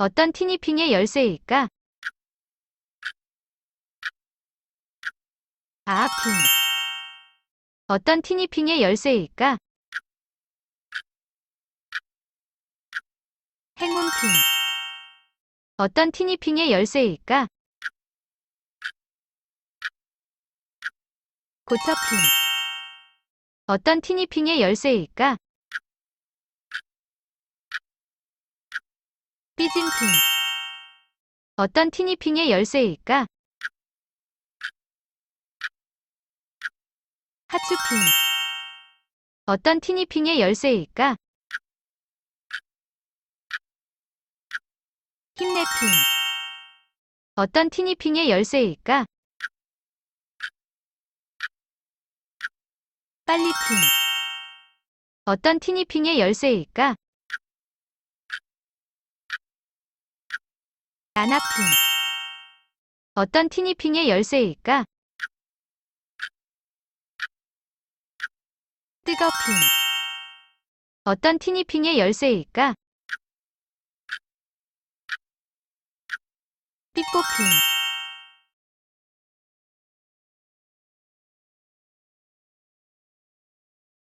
어떤 티니핑의 열쇠일까? 아핑. 어떤 티니핑의 열쇠일까? 행운핑. 어떤 티니핑의 열쇠일까? 고쳐핑. 어떤 티니핑의 열쇠일까? 삐진핑. 어떤 티니핑의 열쇠일까? 하츄핑. 어떤 티니핑의 열쇠일까? 힘내핑. 어떤 티니핑의 열쇠일까? 빨리핑. 어떤 티니핑의 열쇠일까? 나나핑. 어떤 티니핑의 열쇠일까? 뜨거핑. 어떤 티니핑의 열쇠일까? 삐뽀핑.